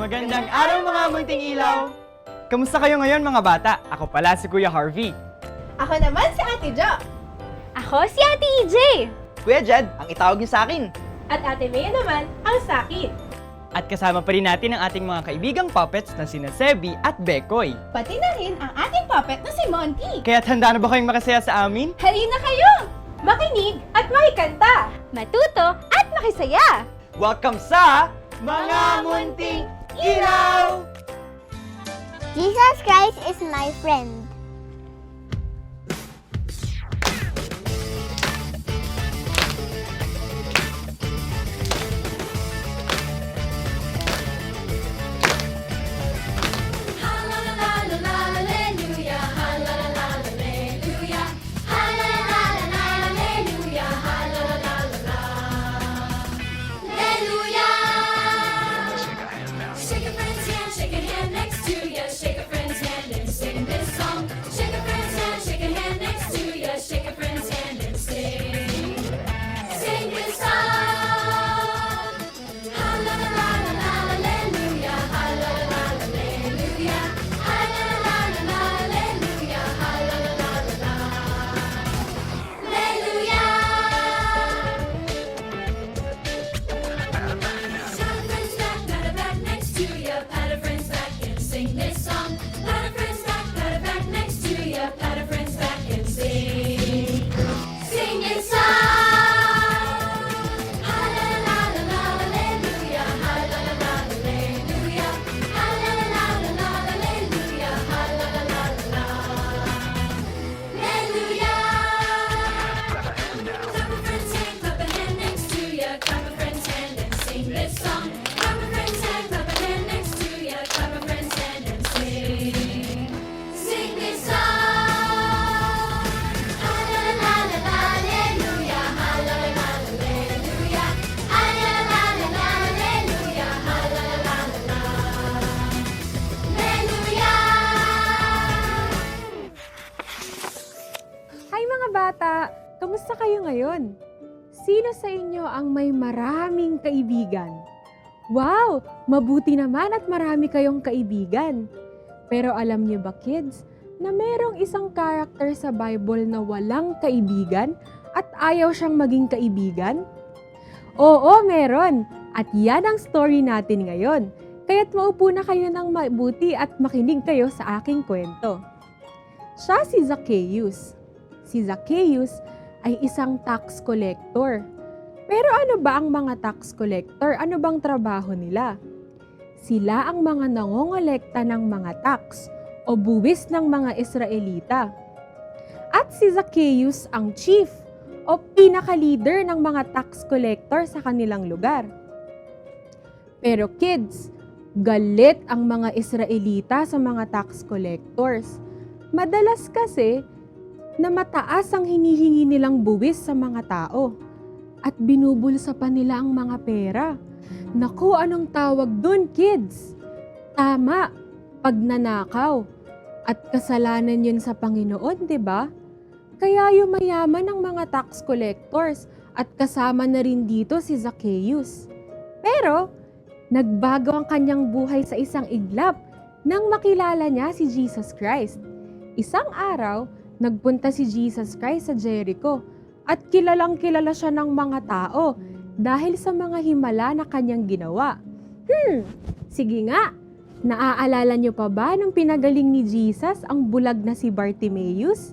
Magandang araw mga munting ilaw! Kamusta kayo ngayon mga bata? Ako pala si Kuya Harvey. Ako naman si Ate Jo. Ako si Ate EJ. Kuya Jed, ang itawag niyo sa akin. At Ate Mea naman ang sakin. At kasama pa rin natin ang ating mga kaibigang puppets na sina Sebi at Bekoy. Pati na rin ang ating puppet na si Monty. Kaya't handa na ba kayong makasaya sa amin? Halina kayo! Makinig at makikanta! Matuto at makisaya. Welcome sa Mga Munting Ilaw! Jesus Christ is my friend. Sino sa inyo ang may maraming kaibigan? Wow! Mabuti naman at marami kayong kaibigan. Pero alam niyo ba kids, na merong isang character sa Bible na walang kaibigan at ayaw siyang maging kaibigan? Oo, meron! At yan ang story natin ngayon. Kaya't maupo na kayo ng mabuti at makinig kayo sa aking kwento. Siya si Zacchaeus. Si Zacchaeus ay isang tax collector. Pero ano ba ang mga tax collector? Ano bang trabaho nila? Sila ang mga nangongolekta ng mga tax o buwis ng mga Israelita. At si Zacchaeus ang chief o pinaka-leader ng mga tax collector sa kanilang lugar. Pero kids, galit ang mga Israelita sa mga tax collectors. Madalas kasi na mataas ang hinihingi nilang buwis sa mga tao at binubulsa pa nila ang mga pera. Naku, anong tawag dun, kids? Tama, pagnanakaw. At kasalanan yun sa Panginoon, di ba? Kaya yumayaman ang mga tax collectors at kasama na rin dito si Zacchaeus. Pero, nagbago ang kanyang buhay sa isang iglap nang makilala niya si Jesus Christ. Isang araw, nagpunta si Jesus Christ sa Jericho at kilalang kilala siya ng mga tao dahil sa mga himala na kanyang ginawa. Hmm, sige nga, naaalala niyo pa ba nung pinagaling ni Jesus ang bulag na si Bartimaeus?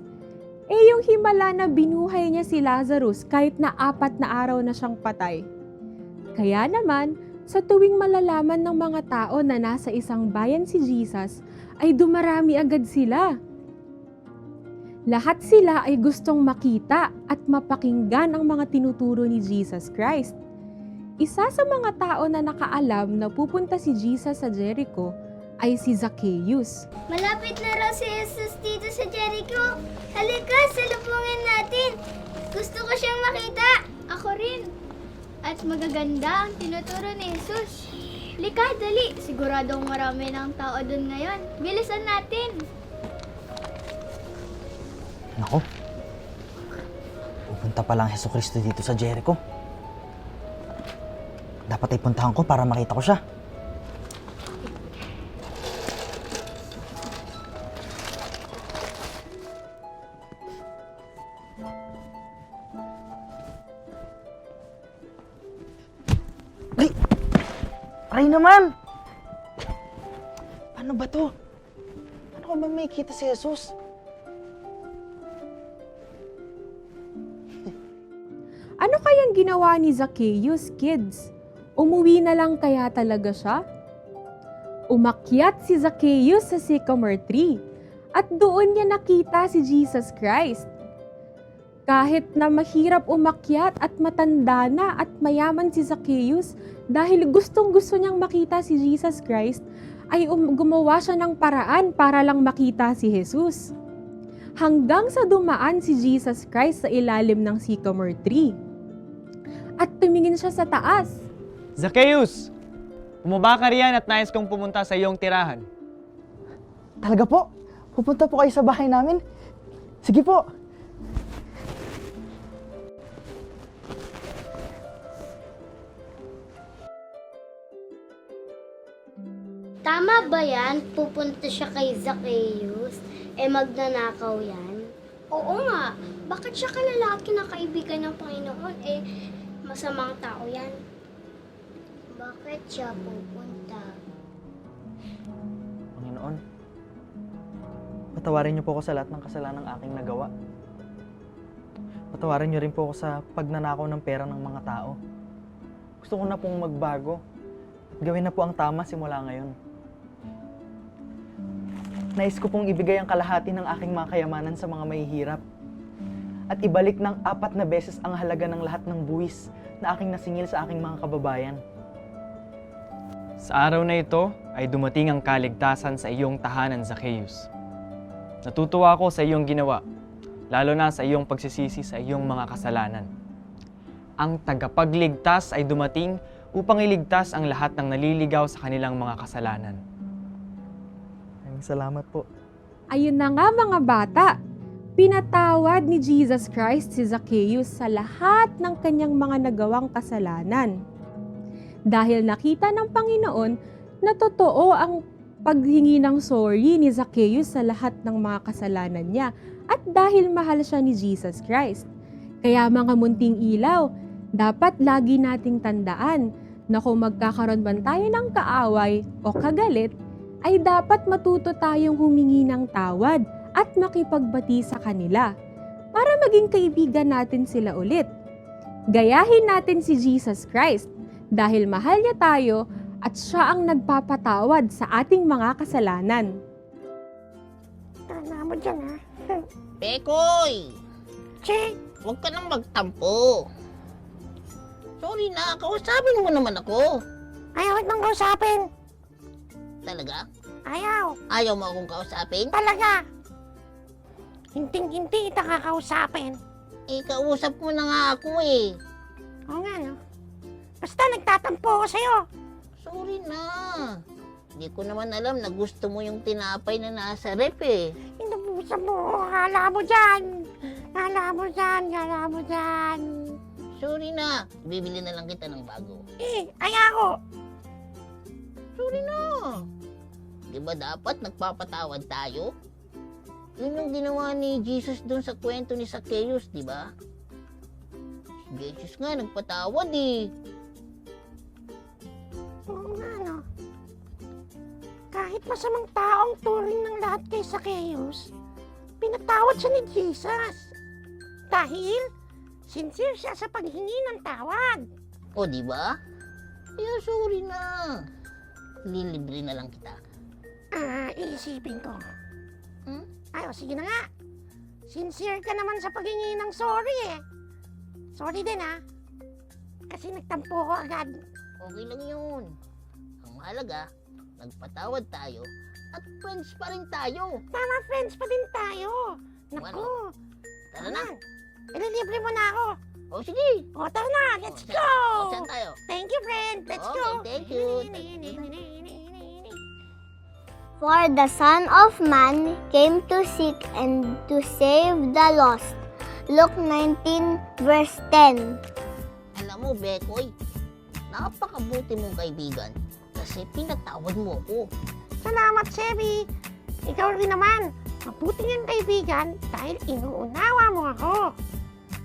Eh yung himala na binuhay niya si Lazarus kahit na apat na araw na siyang patay. Kaya naman, sa tuwing malalaman ng mga tao na nasa isang bayan si Jesus, ay dumarami agad sila. Lahat sila ay gustong makita at mapakinggan ang mga tinuturo ni Jesus Christ. Isa sa mga tao na nakaalam na pupunta si Jesus sa Jericho ay si Zacchaeus. Malapit na raw si Jesus dito sa Jericho. Halika, salubungin natin. Gusto ko siyang makita. Ako rin. At magaganda ang tinuturo ni Jesus. Lika, dali. Siguradong marami ng tao doon ngayon. Bilisan natin. Punta pa lang Heso Kristo dito sa Jericho. Dapat ay puntahan ko para makita ko siya. Ay! Aray naman! Paano ba to? Ano ko ba may kita si Jesus? Ano kayang ginawa ni Zacchaeus, kids? Umuwi na lang kaya talaga siya? Umakyat si Zacchaeus sa sycamore tree at doon niya nakita si Jesus Christ. Kahit na mahirap umakyat at matanda na at mayaman si Zacchaeus dahil gustong gusto niyang makita si Jesus Christ, ay um- gumawa siya ng paraan para lang makita si Jesus. Hanggang sa dumaan si Jesus Christ sa ilalim ng sycamore tree. At tumingin siya sa taas. Zacchaeus! Bumaba ka riyan at nais kong pumunta sa iyong tirahan. Talaga po? Pupunta po kayo sa bahay namin? Sige po. Tama ba yan? Pupunta siya kay Zacchaeus? Eh magnanakaw yan? Oo nga. Bakit siya kilala at kinakaibigan ng Panginoon? Eh, masamang tao yan. Bakit siya pupunta? Panginoon, patawarin niyo po ako sa lahat ng kasalanang aking nagawa. Patawarin niyo rin po ako sa pagnanakaw ng pera ng mga tao. Gusto ko na pong magbago. Gawin na po ang tama simula ngayon. Nais ko pong ibigay ang kalahati ng aking mga kayamanan sa mga mahihirap. At ibalik ng apat na beses ang halaga ng lahat ng buwis na aking nasingil sa aking mga kababayan. Sa araw na ito ay dumating ang kaligtasan sa iyong tahanan, Zacchaeus. Natutuwa ako sa iyong ginawa, lalo na sa iyong pagsisisi sa iyong mga kasalanan. Ang tagapagligtas ay dumating upang iligtas ang lahat ng naliligaw sa kanilang mga kasalanan. Maraming salamat po. Ayun na nga mga bata, pinatawad ni Jesus Christ si Zacchaeus sa lahat ng kanyang mga nagawang kasalanan. Dahil nakita ng Panginoon na totoo ang paghingi ng sorry ni Zacchaeus sa lahat ng mga kasalanan niya at dahil mahal siya ni Jesus Christ. Kaya mga munting ilaw, dapat lagi nating tandaan na kung magkakaroon man tayo ng kaaway o kagalit, ay dapat matuto tayong humingi ng tawad at makipagbati sa kanila para maging kaibigan natin sila ulit. Gayahin natin si Jesus Christ dahil mahal niya tayo at siya ang nagpapatawad sa ating mga kasalanan. Tama mo dyan, ha? Pekoy! Che! Huwag ka nang magtampo. Sorry na, kausapin mo naman ako. Ayaw itong kausapin. Talaga? Ayaw. Ayaw mo akong kausapin? Talaga. Hinting-hinti kita kakausapin. Eh, kausap mo na nga ako eh. Oo nga, no? Basta nagtatampo ako sa'yo. Sorry na. Hindi ko naman alam na gusto mo yung tinapay na nasa rep eh. Inubusan mo. Kala mo dyan. Kala mo dyan. Kala mo dyan. Sorry na. Bibili na lang kita ng bago. Eh, ayaw. Sorry na. Di ba dapat nagpapatawad tayo? Yun yung ginawa ni Jesus doon sa kwento ni Zacchaeus, di ba? Si Jesus nga nagpatawad eh. Oo nga, no? Kahit masamang taong turing ng lahat kay Zacchaeus, pinatawad siya ni Jesus. Dahil, sincere siya sa paghingi ng tawad. O, di ba? Kaya sorry na. Lilibre na lang kita. Ah, iisipin ko. Hmm? Ay, o, sige na nga. Sincere ka naman sa paghingi ng sorry eh. Sorry din ha. Kasi nagtampo ko agad. Okay lang yun. Ang mahalaga, nagpatawad tayo at friends pa rin tayo. Tama, friends pa din tayo. Naku. Tara na. Ililibre mo na ako. O, sige. O, tara na. Let's go. O, saan tayo? Thank you, friend. Let's Okay, go. thank you. For the Son of Man came to seek and to save the lost. Luke 19 verse 10. Alam mo, Bekoy, napakabuti mong kaibigan kasi pinatawad mo ako. Salamat, Chevy. Ikaw rin naman. Mabuti niyang kaibigan dahil inuunawa mo ako.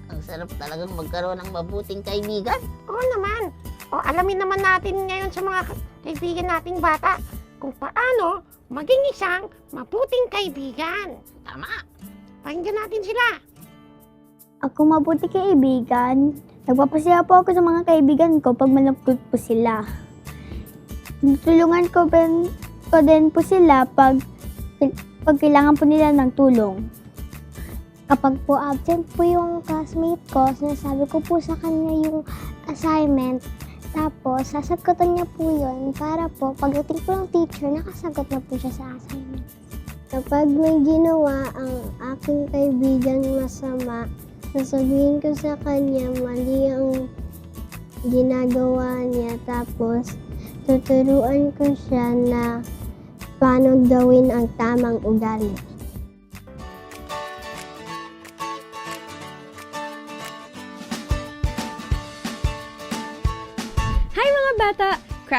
Ang sarap talagang magkaroon ng mabuting kaibigan. Oo naman. O alamin naman natin ngayon sa mga ka- kaibigan nating bata kung paano maging isang mabuting kaibigan. Tama. Pakinggan natin sila. Ako mabuti kaibigan. Nagpapasaya po ako sa mga kaibigan ko pag malungkot po sila. Tulungan ko, ben, ko din po sila pag, pag kailangan po nila ng tulong. Kapag po absent po yung classmate ko, sinasabi ko po sa kanya yung assignment. Tapos, sasagutan niya po yun para po pagdating po ng teacher, nakasagot na po siya sa assignment. Kapag may ginawa ang aking kaibigan masama, sasabihin ko sa kanya mali ang ginagawa niya tapos tuturuan ko siya na paano gawin ang tamang ugali.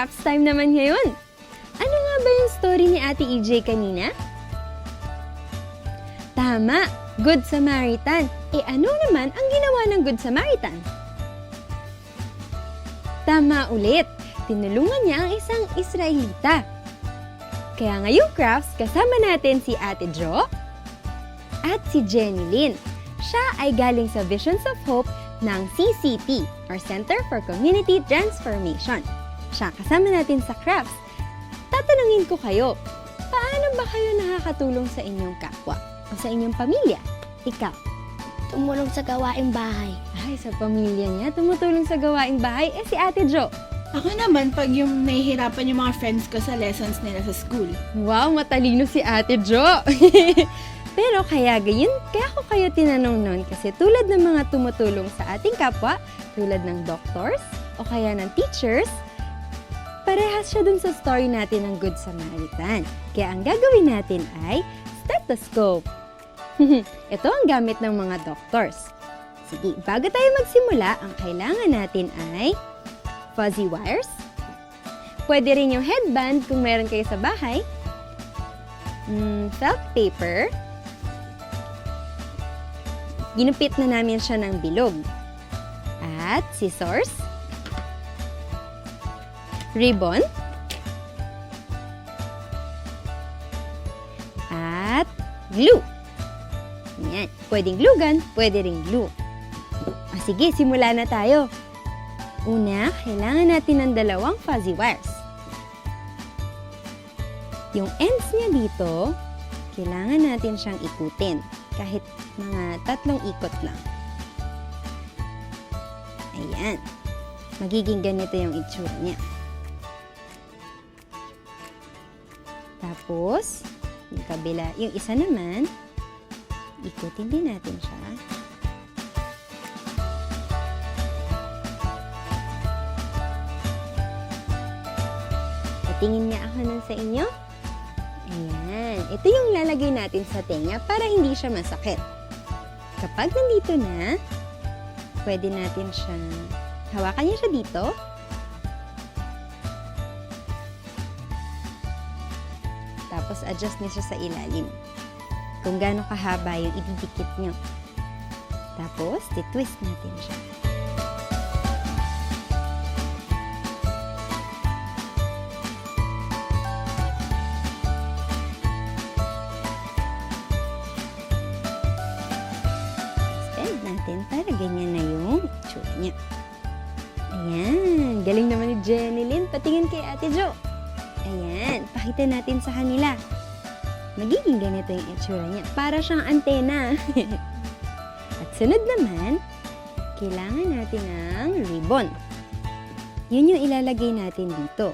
Crafts time naman ngayon! Ano nga ba yung story ni Ate EJ kanina? Tama! Good Samaritan! E ano naman ang ginawa ng Good Samaritan? Tama ulit! Tinulungan niya ang isang Israelita. Kaya ngayong crafts, kasama natin si Ate Jo at si Jenny Lynn. Siya ay galing sa Visions of Hope ng CCT or Center for Community Transformation. Siya kasama natin sa crafts. Tatanungin ko kayo, paano ba kayo nakakatulong sa inyong kapwa o sa inyong pamilya? Ikaw, Tumulong sa gawaing bahay. ay sa pamilya niya, tumutulong sa gawaing bahay, eh si Ate Jo. Ako naman, pag yung nahihirapan yung mga friends ko sa lessons nila sa school. Wow, matalino si Ate Jo! Pero kaya gayon, kaya ko kayo tinanong noon kasi tulad ng mga tumutulong sa ating kapwa, tulad ng doctors o kaya ng teachers, parehas siya dun sa story natin ng Good Samaritan. Kaya ang gagawin natin ay stethoscope. Ito ang gamit ng mga doctors. Sige, bago tayo magsimula, ang kailangan natin ay fuzzy wires, Pwede rin yung headband kung meron kayo sa bahay. Mm, felt paper. Ginupit na namin siya ng bilog. At scissors. Ribbon. At glue. Yan. Pwedeng glue gun, pwede ring glue. Ah, sige, simula na tayo. Una, kailangan natin ng dalawang fuzzy wires. Yung ends niya dito, kailangan natin siyang ikutin. Kahit mga tatlong ikot lang. Ayan. Magiging ganito yung itsura niya. Tapos, yung kabila, yung isa naman, ikutin din natin siya. Patingin nga ako nun sa inyo. Ayan. Ito yung lalagay natin sa tenga para hindi siya masakit. Kapag nandito na, pwede natin siya, hawakan niya siya dito. Tapos adjust niya siya sa ilalim. Kung gaano kahaba yung ididikit niyo. Tapos, titwist natin siya. extend natin para ganyan na yung itsura niya. Ayan, galing naman ni Jenny Lynn. Patingin kay Ate Jo. Ayan, pakita natin sa kanila. Magiging ganito yung itsura niya. Para siyang antena. At sunod naman, kailangan natin ng ribbon. Yun yung ilalagay natin dito.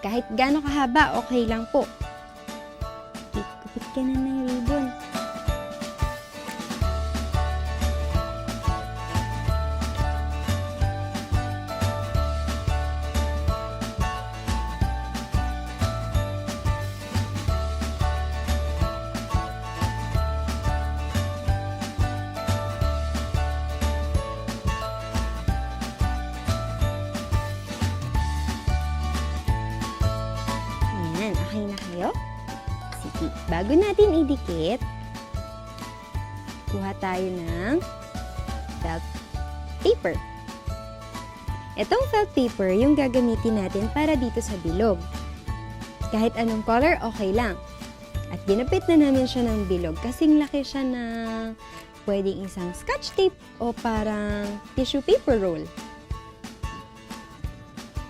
Kahit gaano kahaba, okay lang po. Kupit ka na ng ribbon. Bago natin idikit, kuha tayo ng felt paper. Itong felt paper yung gagamitin natin para dito sa bilog. Kahit anong color, okay lang. At ginupit na namin siya ng bilog kasing laki siya na pwedeng isang scotch tape o parang tissue paper roll.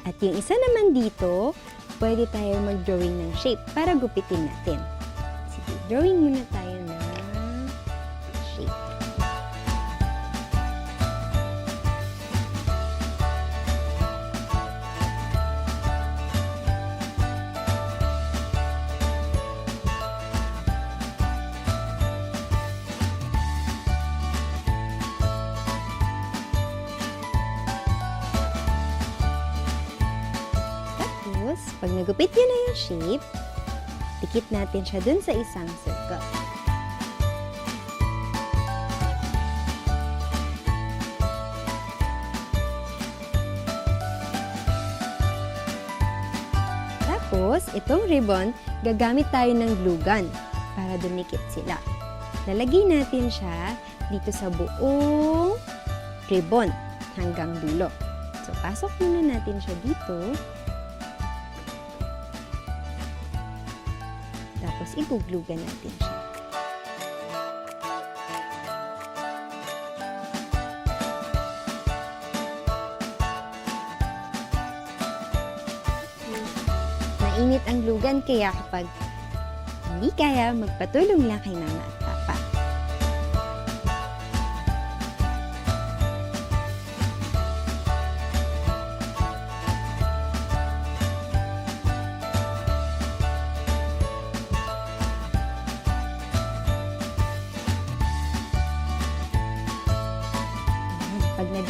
At yung isa naman dito, pwede tayo mag-drawing ng shape para gupitin natin. Drawing muna tayo ng shape. Tapos, pag nagupit nyo na yung shape, dikit natin siya dun sa isang circle. Tapos, itong ribbon, gagamit tayo ng glue gun para dumikit sila. Lalagay natin siya dito sa buong ribbon hanggang dulo. So, pasok muna natin siya dito. Tapos, iguglugan natin siya. Mainit ang lugan kaya kapag hindi kaya, magpatulong lang kay mama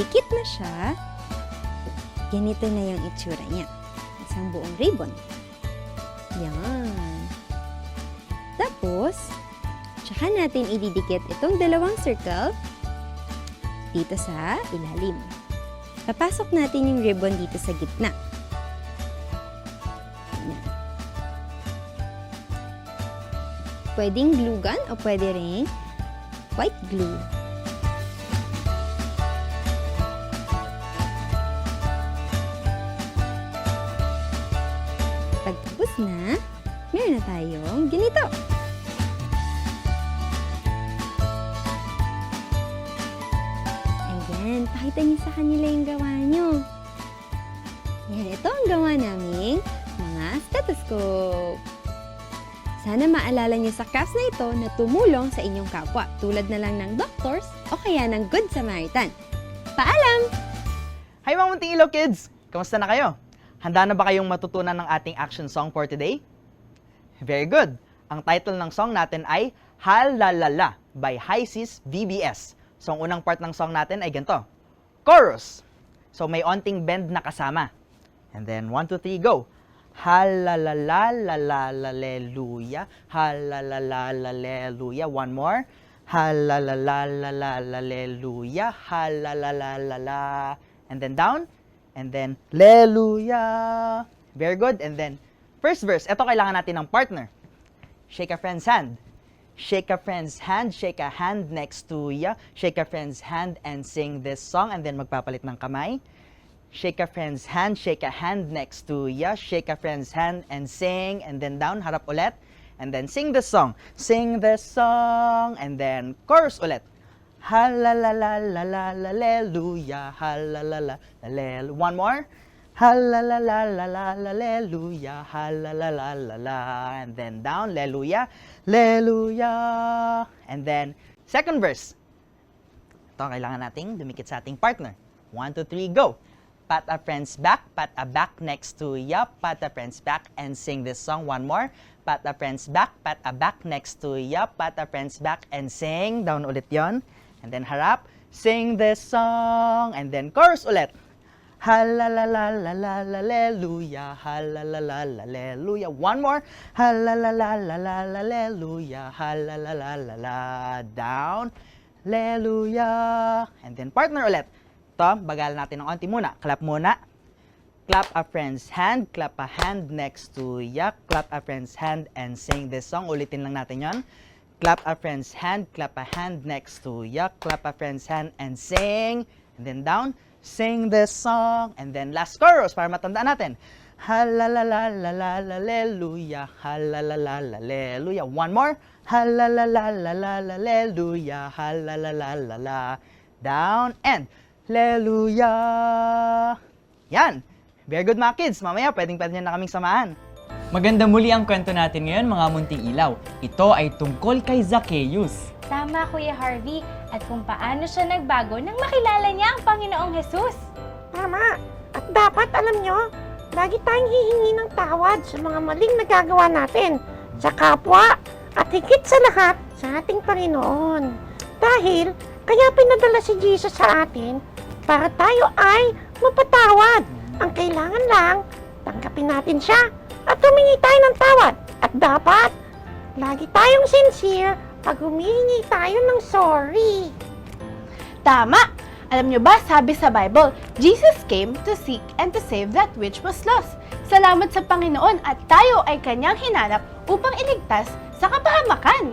nadikit na siya, ganito na yung itsura niya. Isang buong ribbon. Yan. Tapos, tsaka natin ididikit itong dalawang circle dito sa ilalim. Papasok natin yung ribbon dito sa gitna. Yan. Pwedeng glue gun o pwede ring white glue. Na, meron na tayong ganito. Ayan, pakita niyo sa kanila yung gawa niyo. Yan, ito ang gawa naming mga stethoscope. Sana maalala niyo sa crafts na ito na tumulong sa inyong kapwa tulad na lang ng doctors o kaya ng Good Samaritan. Paalam! Hi mga munting ilaw kids! Kamusta na kayo? Handa na ba kayong matutunan ng ating action song for today? Very good! Ang title ng song natin ay Halalala by High Sis VBS. So ang unang part ng song natin ay ganito. Chorus! So may onting bend na kasama. And then 1, 2, 3, go! Halalala la la la leluya. Halalala la leluya. One more. Halalala la la la leluya. Halalala la la. And then down. And then leluya. Very good. And then first verse. Ito kailangan natin ng partner. Shake a friend's hand. Shake a friend's hand, shake a hand next to ya. Shake a friend's hand and sing this song. And then magpapalit ng kamay. Shake a friend's hand, shake a hand next to ya. Shake a friend's hand and sing. And then down, harap ulit. And then sing this song. Sing this song. And then chorus ulit. Hallelujah, hallelujah. One more. Hallelujah, hallelujah. And then down, hallelujah, hallelujah. And then second verse. Ito kailangan nating dumikit sa ating partner. One, two, three, go. Pat a friend's back, pat a back next to ya, pat a friend's back, and sing this song one more. Pat a friend's back, pat a back next to ya, pat a friend's back, and sing. Down ulit yon. And then harap. Sing this song. And then chorus ulit. Halalalalalaleluya, halalalalalaleluya. One more. Halalalalalaleluya, halalalalala. Down. Leluya. And then partner ulit. Ito, bagalan natin ng onti muna. Clap muna. Clap a friend's hand, clap a hand next to ya, clap a friend's hand and sing this song. Ulitin lang natin yon. Clap a friend's hand, clap a hand next to ya, clap a friend's hand and sing. and then down. Sing this song, and then last chorus para matandaan natin. Halalalalalalaleluya, halalalalalalaleluya. One more. Halalalalalalaleluya, halalalalala. Down and Hallelujah. Yan. Very good mga kids. Mamaya pwedeng pwede na kaming samahan. Maganda muli ang kwento natin ngayon mga munting ilaw. Ito ay tungkol kay Zacchaeus. Tama, Kuya Harvey. At kung paano siya nagbago nang makilala niya ang Panginoong Jesus. Tama. At dapat, alam nyo, lagi tayong hihingi ng tawad sa mga maling nagagawa natin sa kapwa at higit sa lahat sa ating Panginoon. Dahil, kaya pinadala si Jesus sa atin para tayo ay mapatawad. Ang kailangan lang, tanggapin natin siya at humingi tayo ng tawad. At dapat, lagi tayong sincere pag humihingi tayo ng sorry. Tama! Alam nyo ba, sabi sa Bible, Jesus came to seek and to save that which was lost. Salamat sa Panginoon at tayo ay kanyang hinanap upang iligtas sa kapahamakan.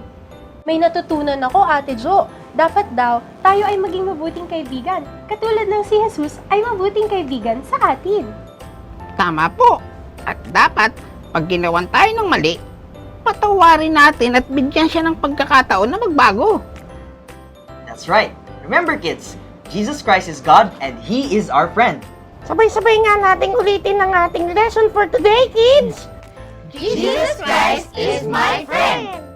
May natutunan ako, Ate Jo. Dapat daw, tayo ay maging mabuting kaibigan. Katulad ng si Jesus ay mabuting kaibigan sa atin. Tama po. At dapat, pag ginawan tayo ng mali, patawarin natin at bigyan siya ng pagkakataon na magbago. That's right. Remember kids, Jesus Christ is God and He is our friend. Sabay-sabay nga nating ulitin ang ating lesson for today, kids! Jesus Christ is my friend.